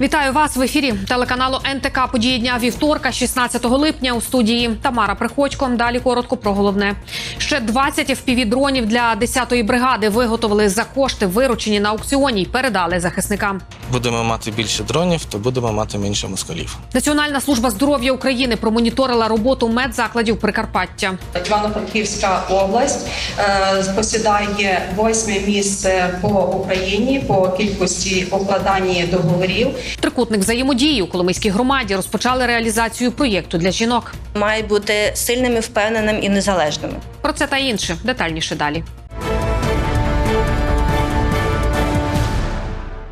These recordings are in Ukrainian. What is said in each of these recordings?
Вітаю вас в ефірі телеканалу НТК Події дня вівторка, 16 липня. У студії Тамара Приходько. Далі коротко про головне. Ще 20 FPV-дронів для 10-ї бригади виготовили за кошти, виручені на аукціоні, й передали захисникам. Будемо мати більше дронів, то будемо мати менше москалів. Національна служба здоров'я України промоніторила роботу медзакладів Прикарпаття. Івано-Франківська область е, посідає восьме місце по Україні по кількості укладання договорів. Трикутник взаємодії у Коломийській громаді розпочали реалізацію проєкту для жінок. Має бути сильними, впевненим і незалежними. Про це та інше детальніше далі.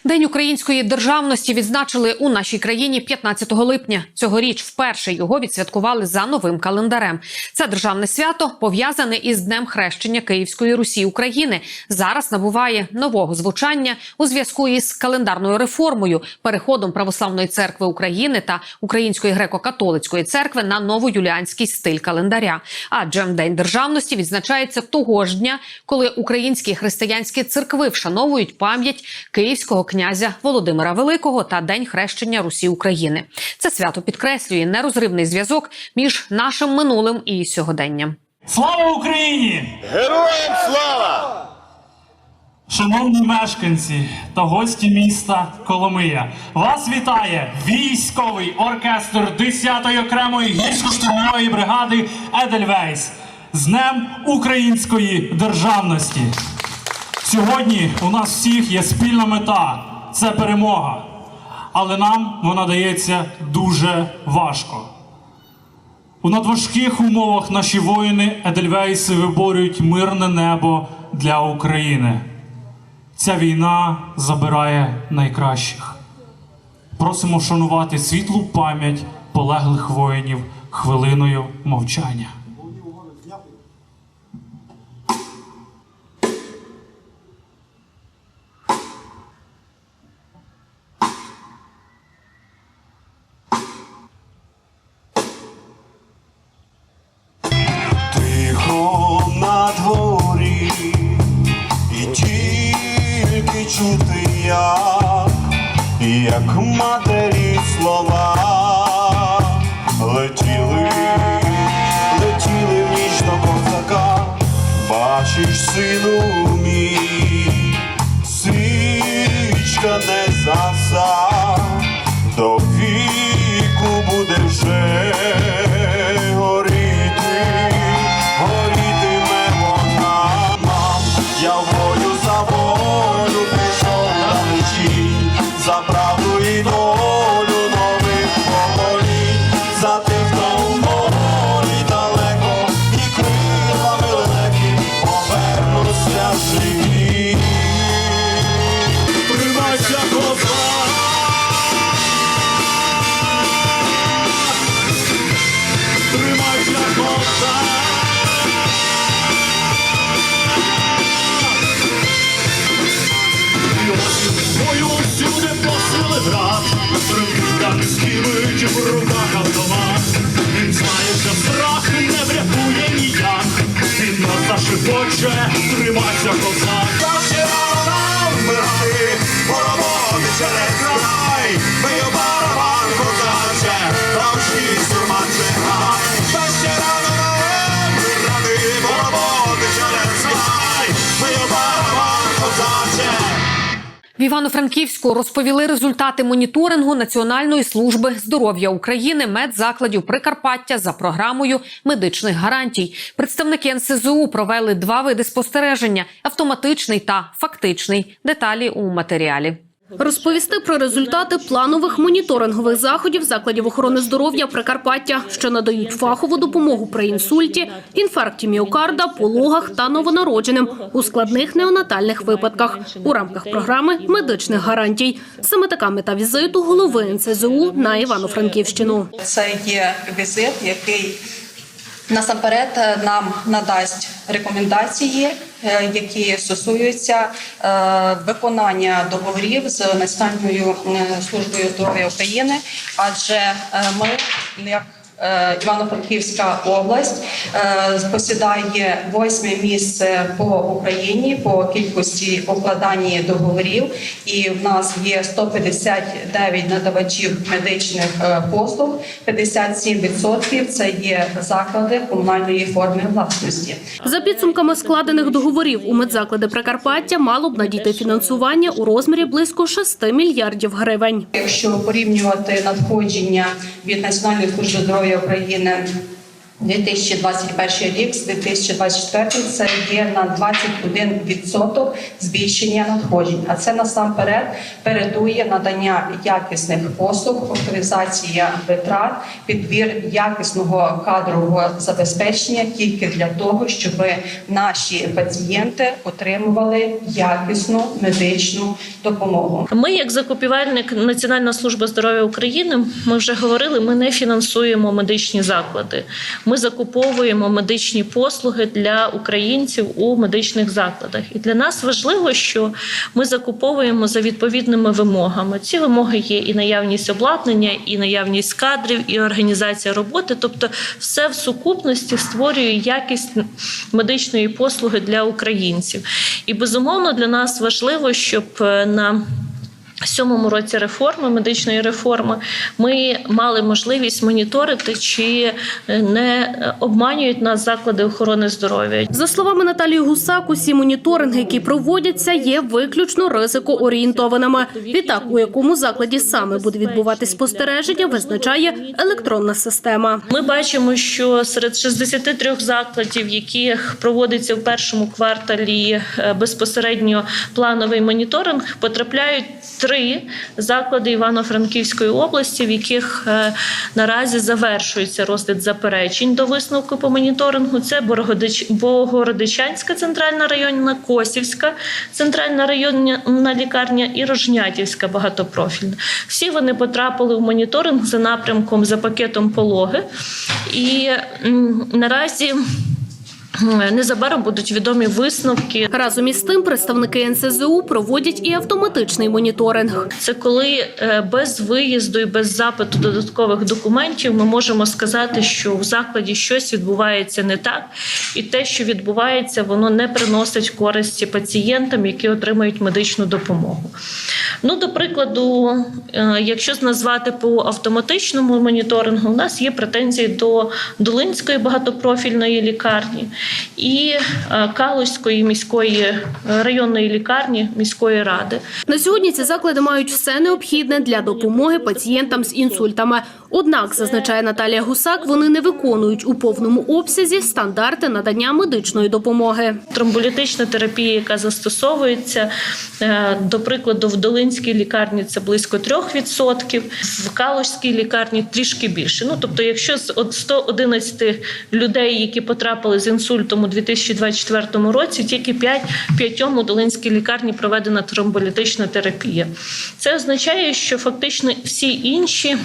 День української державності відзначили у нашій країні 15 липня. Цьогоріч вперше його відсвяткували за новим календарем. Це державне свято пов'язане із Днем хрещення Київської Русі України. Зараз набуває нового звучання у зв'язку із календарною реформою, переходом православної церкви України та Української греко-католицької церкви на новоюліанський стиль календаря. Адже День державності відзначається того ж дня, коли українські християнські церкви вшановують пам'ять київського князя Володимира Великого та День хрещення Русі України. Це свято підкреслює нерозривний зв'язок між нашим минулим і сьогоденням. Слава Україні! Героям слава! Шановні мешканці та гості міста Коломия, вас вітає військовий оркестр 10-ї окремої гірсько-штурмової бригади Едельвейс з Днем Української державності. Сьогодні у нас всіх є спільна мета це перемога. Але нам вона дається дуже важко. У надважких умовах наші воїни Едельвейси виборюють мирне небо для України. Ця війна забирає найкращих. Просимо вшанувати світлу пам'ять полеглих воїнів хвилиною мовчання. В Івано-Франківську розповіли результати моніторингу Національної служби здоров'я України медзакладів Прикарпаття за програмою медичних гарантій. Представники НСЗУ провели два види спостереження: автоматичний та фактичний. Деталі у матеріалі. Розповісти про результати планових моніторингових заходів закладів охорони здоров'я Прикарпаття, що надають фахову допомогу при інсульті, інфаркті міокарда, пологах та новонародженим у складних неонатальних випадках у рамках програми медичних гарантій. Саме така мета візиту голови НСЗУ на Івано-Франківщину. Це є візит, який насамперед е, нам надасть рекомендації, е, які стосуються е, виконання договорів з Національною службою здоров'я України, адже ми як Івано-Франківська область е, посідає восьме місце по Україні по кількості укладання договорів, і в нас є 159 надавачів медичних е, послуг. 57% – це є заклади комунальної форми власності. За підсумками складених договорів у медзаклади Прикарпаття мало б надійти фінансування у розмірі близько 6 мільярдів гривень. Якщо порівнювати надходження від Національної служби здоров'я України 2021 рік з 2024 це є на 21% збільшення надходжень. А це насамперед передує надання якісних послуг, оптимізація витрат, підбір якісного кадрового забезпечення тільки для того, щоб наші пацієнти отримували якісну медичну допомогу. Ми, як закупівельник Національна служба здоров'я України, ми вже говорили, ми не фінансуємо медичні заклади. Ми закуповуємо медичні послуги для українців у медичних закладах. І для нас важливо, що ми закуповуємо за відповідними вимогами. Ці вимоги є і наявність обладнання, і наявність кадрів, і організація роботи. Тобто, все в сукупності створює якість медичної послуги для українців. І безумовно для нас важливо, щоб е, на сьомому році реформи медичної реформи ми мали можливість моніторити, чи не обманюють нас заклади охорони здоров'я. За словами Наталії Гусак, усі моніторинги, які проводяться, є виключно ризикоорієнтованими. Відтак, у якому закладі саме буде відбуватись спостереження, визначає електронна система. Ми бачимо, що серед 63 закладів, яких проводиться в першому кварталі е, безпосередньо плановий моніторинг, потрапляють три заклади Івано-Франківської області, в яких е, наразі завершується розгляд заперечень до висновку по моніторингу. Це Богородичанська центральна районна, Косівська центральна районна лікарня і Рожнятівська багатопрофільна. Всі вони потрапили в моніторинг за напрямком за пакетом пологи. І наразі незабаром будуть відомі висновки. Разом із тим, представники НСЗУ проводять і автоматичний моніторинг. Це коли е, без виїзду і без запиту додаткових документів ми можемо сказати, що в закладі щось відбувається не так, і те, що відбувається, воно не приносить користі пацієнтам, які отримують медичну допомогу. Ну, до прикладу, е, якщо назвати по автоматичному моніторингу, у нас є претензії до Долинської багатопрофільної лікарні і е, Калузької міської е, районної лікарні міської ради. На сьогодні ці заклади мають все необхідне для допомоги пацієнтам з інсультами. Однак, зазначає Наталія Гусак, вони не виконують у повному обсязі стандарти надання медичної допомоги. Тромболітична терапія, яка застосовується, е, до прикладу, в Долинській лікарні це близько 3%, в Калужській лікарні трішки більше. Ну тобто, якщо з от 111 людей, які потрапили з інсультом у 2024 році, тільки 5, 5 у Долинській лікарні проведена тромболітична терапія. Це означає, що фактично всі інші.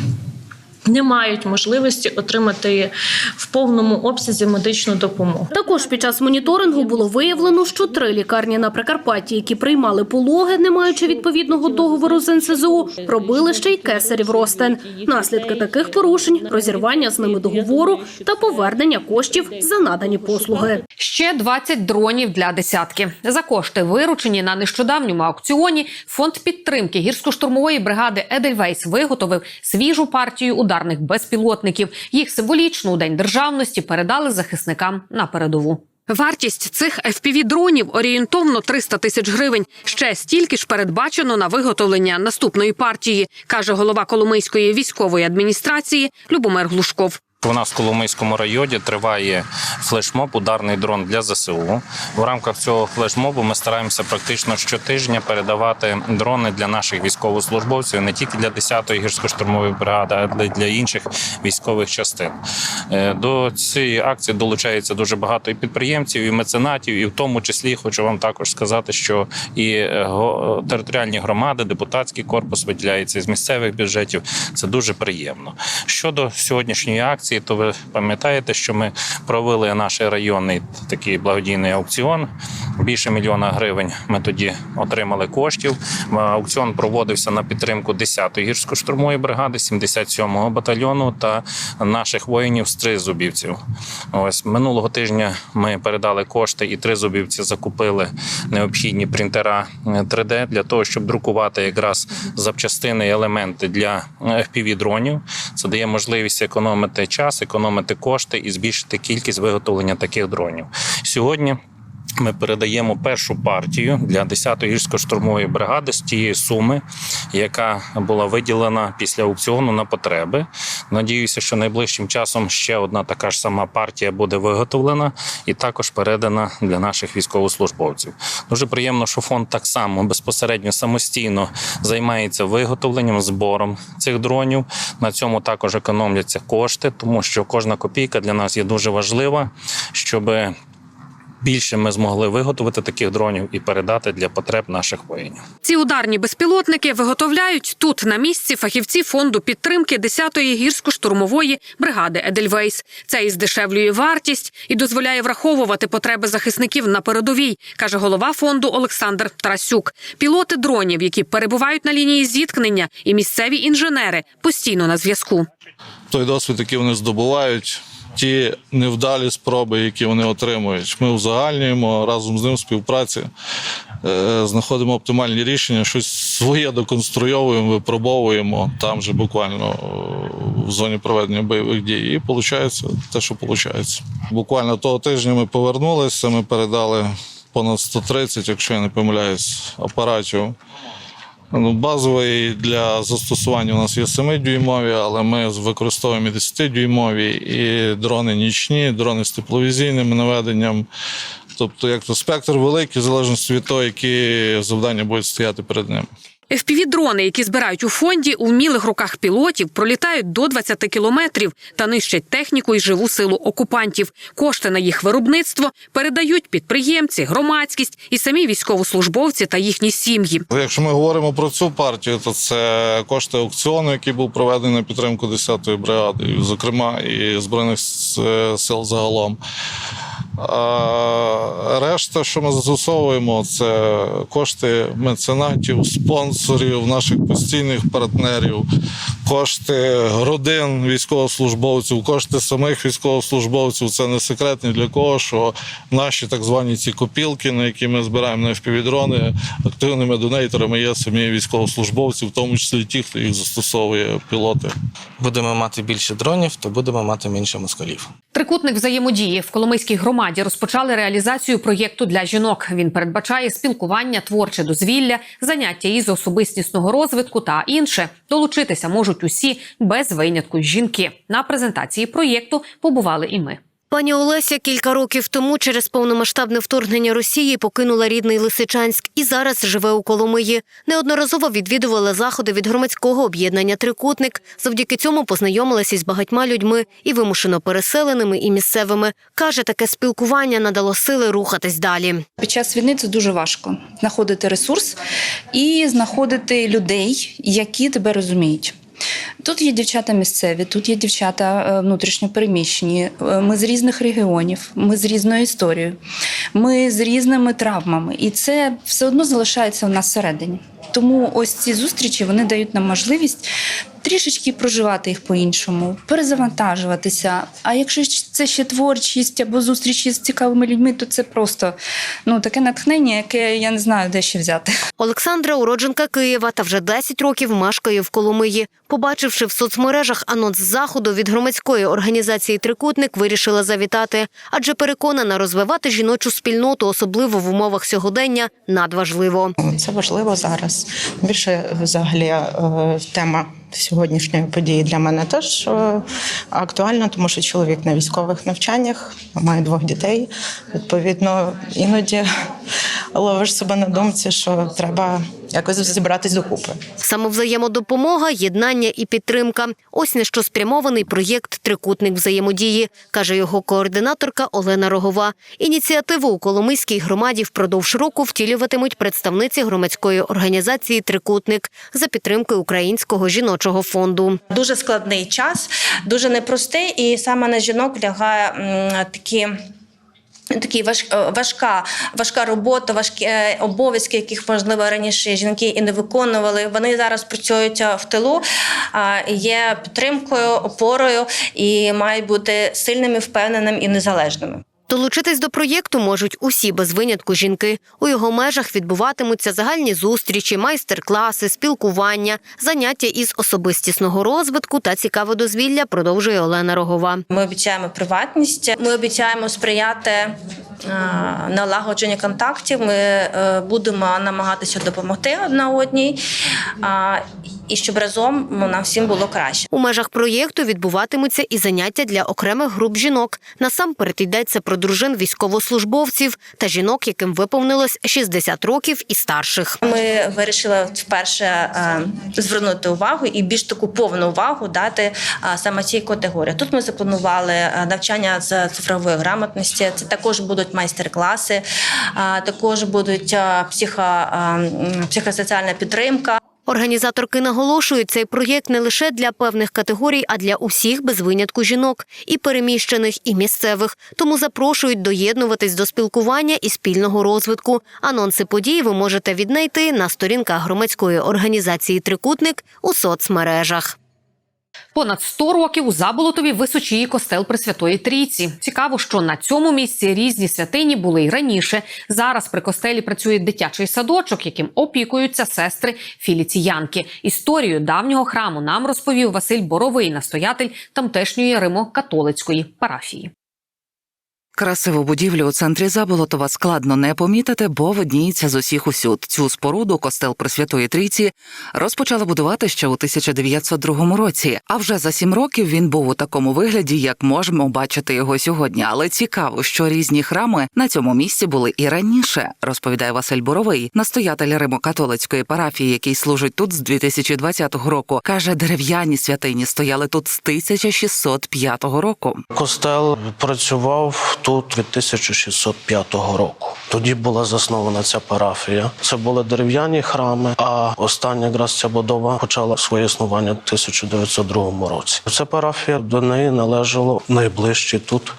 Не мають можливості отримати в повному обсязі медичну допомогу. Також під час моніторингу було виявлено, що три лікарні на Прикарпатті, які приймали пологи, не маючи відповідного договору з НСЗУ, робили ще й кесарів ростин. Наслідки таких порушень розірвання з ними договору та повернення коштів за надані послуги. Ще 20 дронів для десятки. За кошти, виручені на нещодавньому аукціоні, фонд підтримки гірсько-штурмової бригади Едельвейс виготовив свіжу партію ударних безпілотників. Їх символічно у день державності передали захисникам на передову. Вартість цих FPV-дронів орієнтовно 300 тисяч гривень. Ще стільки ж передбачено на виготовлення наступної партії, каже голова Коломийської військової адміністрації Любомир Глушков. У нас в Коломийському районі триває флешмоб ударний дрон для ЗСУ. В рамках цього флешмобу ми стараємося практично щотижня передавати дрони для наших військовослужбовців не тільки для 10-ї гірсько-штурмової бригади, а й для інших військових частин. Е, До цієї акції долучається дуже багато і підприємців, і меценатів, і в тому числі хочу вам також сказати, що і е, територіальні громади, депутатський корпус виділяється з місцевих бюджетів. Це дуже приємно. Щодо сьогоднішньої акції, то ви пам'ятаєте, що ми провели наш районний такий благодійний аукціон Більше мільйона гривень ми тоді отримали коштів. Е, Аукціон проводився на підтримку 10-ї гірсько-штурмової бригади, 77-го батальйону та наших воїнів з тризубівців. Ось минулого тижня ми передали кошти, і тризубівці закупили необхідні принтера е, 3D для того, щоб друкувати якраз запчастини і елементи для fpv дронів. Це дає можливість економити час, економити кошти і збільшити кількість виготовлення таких дронів. Сьогодні. Ми передаємо першу партію для 10-ї гірсько-штурмової бригади з тієї суми, яка була виділена після аукціону на потреби. Надіюся, що найближчим часом ще одна така ж сама партія буде виготовлена і також передана для наших військовослужбовців. Дуже приємно, що фонд так само безпосередньо самостійно займається виготовленням, збором цих дронів. На цьому також економляться кошти, тому що кожна копійка для нас є дуже важлива, щоб більше ми змогли виготовити таких дронів і передати для потреб наших воїнів. Ці ударні безпілотники виготовляють тут на місці фахівці фонду підтримки 10-ї гірсько-штурмової бригади Едельвейс. Це і здешевлює вартість і дозволяє враховувати потреби захисників на передовій, каже голова фонду Олександр Тарасюк. Пілоти дронів, які перебувають на лінії зіткнення, і місцеві інженери постійно на зв'язку. той досвід, який вони здобувають, ті невдалі спроби, які вони отримують, ми узагальнюємо разом з ним співпраці, е, знаходимо оптимальні рішення, щось своє доконструйовуємо, випробовуємо там же буквально е, в зоні проведення бойових дій. І виходить те, що виходить. Буквально того тижня ми повернулися, ми передали понад 130, якщо я не помиляюсь, апаратів. Ну, базовий для застосування у нас є 7-дюймові, але ми використовуємо і 10-дюймові, і дрони нічні, дрони з тепловізійним наведенням. Тобто, як то спектр великий, в залежності від того, які завдання будуть стояти перед ним. FPV-дрони, які збирають у фонді, у вмілих руках пілотів пролітають до 20 кілометрів та нищать техніку і живу силу окупантів. Кошти на їх виробництво передають підприємці, громадськість і самі військовослужбовці та їхні сім'ї. Якщо ми говоримо про цю партію, то це кошти аукціону, який був проведений на підтримку 10-ї бригади, зокрема і Збройних сил загалом. А решта, що ми застосовуємо, це кошти меценатів, спонсорів, наших постійних партнерів, кошти родин військовослужбовців, кошти самих військовослужбовців. Це не секрет ні для кого, що наші так звані ці копілки, на які ми збираємо на FPV-дрони, активними донейтерами є самі військовослужбовці, в тому числі ті, хто їх застосовує пілоти. Будемо мати більше дронів, то будемо мати менше москалів. Трикутник взаємодії в Коломийській громаді розпочали реалізацію проєкту для жінок. Він передбачає спілкування, творче дозвілля, заняття із особистісного розвитку та інше. Долучитися можуть усі без винятку жінки. На презентації проєкту побували і ми. Пані Олеся кілька років тому через повномасштабне вторгнення Росії покинула рідний Лисичанськ і зараз живе у Коломиї. Неодноразово відвідувала заходи від громадського об'єднання Трикутник. Завдяки цьому познайомилася із багатьма людьми і вимушено переселеними, і місцевими. Каже, таке спілкування надало сили рухатись далі. Під час війни це дуже важко знаходити ресурс і знаходити людей, які тебе розуміють. Тут є дівчата місцеві, тут є дівчата е, внутрішньопереміщені. Е, Ми з різних регіонів, ми з різною історією, ми з різними травмами, і це все одно залишається у нас всередині. Тому ось ці зустрічі вони дають нам можливість трішечки проживати їх по-іншому, перезавантажуватися. А якщо це ще творчість або зустрічі з цікавими людьми, то це просто ну таке натхнення, яке я не знаю, де ще взяти. Олександра уродженка Києва та вже 10 років мешкає в Коломиї. Побачивши в соцмережах анонс заходу від громадської організації Трикутник, вирішила завітати, адже переконана розвивати жіночу спільноту, особливо в умовах сьогодення, надважливо. Це важливо зараз. Більше взагалі е, тема сьогоднішньої події для мене теж е, актуальна, тому що чоловік на військових навчаннях, має двох дітей. Відповідно, іноді ловиш себе на думці, що треба якось зібратись докупи. Самовзаємодопомога, єднання і підтримка. Ось на що спрямований проєкт Трикутник взаємодії, каже його координаторка Олена Рогова. Ініціативу у Коломийській громаді впродовж року втілюватимуть представниці громадської організації Трикутник за підтримки Українського жіночого фонду. Дуже складний час, дуже непростий, і саме на жінок лягає такі. Такі е, важка, важка робота, важкі е, обов'язки, яких можливо раніше жінки і не виконували. Вони зараз працюють е, в тилу, є підтримкою, опорою і мають бути сильними, впевненими і незалежними. Долучитись до проєкту можуть усі без винятку жінки. У його межах відбуватимуться загальні зустрічі, майстер-класи, спілкування, заняття із особистісного розвитку та цікаве дозвілля. Продовжує Олена Рогова. Ми обіцяємо приватність. Ми обіцяємо сприяти налагодженню контактів. Ми е, будемо намагатися допомогти одна одній, і щоб разом нам всім було краще. У межах проєкту відбуватимуться і заняття для окремих груп жінок. Насамперед йдеться про дружин військовослужбовців та жінок, яким виповнилось 60 років і старших. Ми вирішили вперше е, звернути увагу і більш таку повну увагу дати е, саме цій категорії. Тут ми запланували навчання з цифрової грамотності. Це також будуть майстер-класи, також будуть психо, психосоціальна підтримка. Організаторки наголошують, цей проєкт не лише для певних категорій, а для усіх без винятку жінок, і переміщених, і місцевих. Тому запрошують доєднуватись до спілкування і спільного розвитку. Анонси подій ви можете віднайти на сторінках громадської організації Трикутник у соцмережах. Понад 100 років у Заболотові височіє костел Пресвятої Трійці. Цікаво, що на цьому місці різні святині були й раніше. Зараз при костелі працює дитячий садочок, яким опікуються сестри філіціянки. Історію давнього храму нам розповів Василь Боровий, настоятель тамтешньої Римо-католицької парафії. Красиву будівлю у центрі Заболотова складно не помітити, бо видніється з усіх усюд. Цю споруду костел Пресвятої Трійці розпочали будувати ще у 1902 році. А вже за сім років він був у такому вигляді, як можемо бачити його сьогодні. Але цікаво, що різні храми на цьому місці були і раніше, розповідає Василь Боровий, настоятель Римо-католицької парафії, який служить тут з 2020 року. каже, дерев'яні святині стояли тут з 1605 року. Костел працював тут від 1605 року. Тоді була заснована ця парафія. Це були дерев'яні храми, а остання якраз ця будова почала своє існування в 1902 році. Ця парафія до неї належало найближчі тут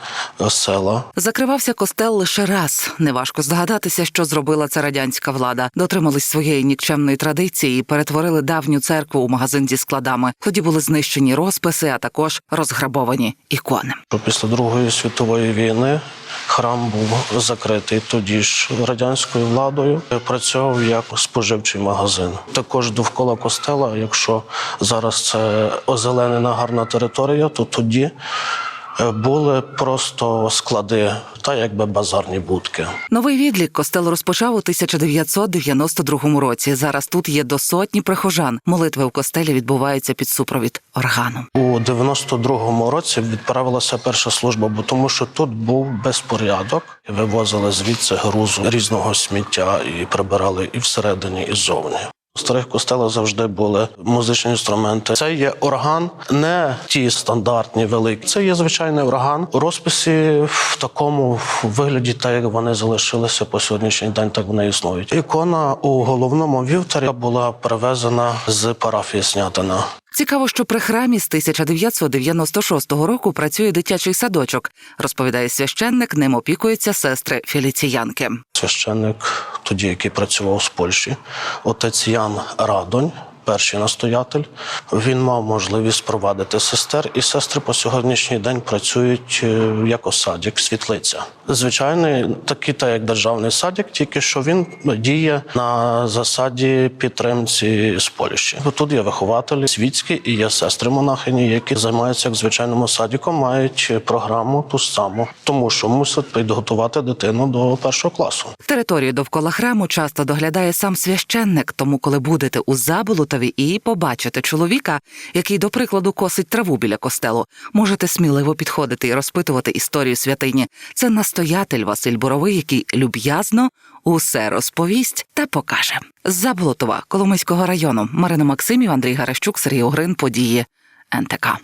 села. Закривався костел лише раз. Неважко здогадатися, що зробила це радянська влада. Дотримались своєї нікчемної традиції і перетворили давню церкву у магазин зі складами. Тоді були знищені розписи, а також розграбовані ікони. Після Другої світової війни храм був закритий тоді ж радянською владою. Працював як споживчий магазин. Також довкола костела, якщо зараз це озеленена гарна територія, то тоді були просто склади та якби базарні будки. Новий відлік костел розпочав у 1992 році. Зараз тут є до сотні прихожан. Молитви в костелі відбуваються під супровід органу. У 92-му році відправилася перша служба, бо тому що тут був безпорядок. Вивозили звідси грузу різного сміття і прибирали і всередині, і ззовні. У старих костелах завжди були музичні інструменти. Це є орган, не ті стандартні великі. Це є звичайний орган у розписі в такому вигляді, так як вони залишилися по сьогоднішній день, так вони існують. Ікона у головному вівтарі була привезена з парафії Снятина. Цікаво, що при храмі з 1996 року працює дитячий садочок. Розповідає священник, ним опікуються сестри філіціянки. священник, тоді який працював з Польщі, отець Ян Радонь. Перший настоятель він мав можливість провадити сестер, і сестри по сьогоднішній день працюють е, як осадік, світлиця. Звичайний такий, та як державний садик, тільки що він діє на засаді підтримці з Польщі. Тут є вихователі світські і є сестри монахині, які займаються як звичайним садиком, мають програму ту саму, тому що мусять підготувати дитину до першого класу. Територію довкола храму часто доглядає сам священник, тому коли будете у Заболотові і побачите чоловіка, який, до прикладу, косить траву біля костелу, можете сміливо підходити і розпитувати історію святині. Це настоятель Василь Боровий, який люб'язно усе розповість та покаже. З Заболотова, Коломийського району, Марина Максимів, Андрій Гарещук, Сергій Огрин, події НТК.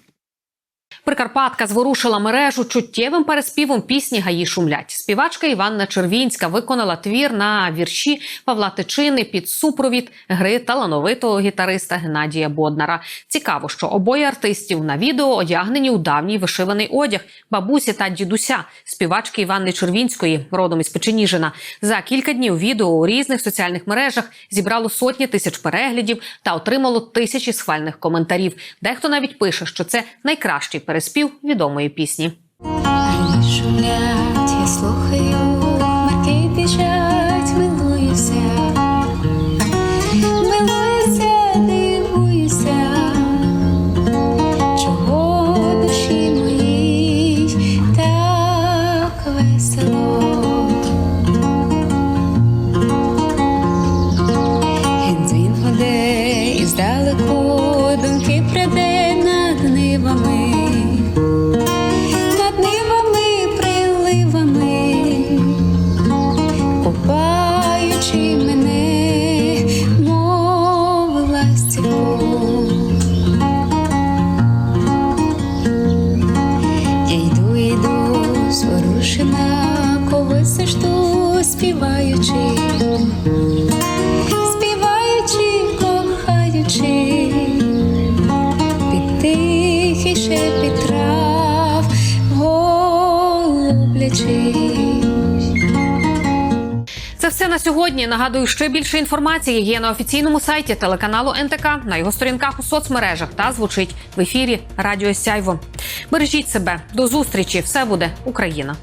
Прикарпатка зворушила мережу чуттєвим переспівом пісні Гаї шумлять. Співачка Іванна Червінська виконала твір на вірші Павла Тичини під супровід гри талановитого гітариста Геннадія Боднара. Цікаво, що обоє артистів на відео одягнені у давній вишиваний одяг бабусі та дідуся, співачки Іванни Червінської, родом із Печеніжина. За кілька днів відео у різних соціальних мережах зібрало сотні тисяч переглядів та отримало тисячі схвальних коментарів. Дехто навіть пише, що це найкращий переспів відомої пісні. Сьогодні. Нагадую, ще більше інформації є на офіційному сайті телеканалу НТК, на його сторінках у соцмережах та звучить в ефірі Радіо Сяйво. Бережіть себе до зустрічі! Все буде Україна!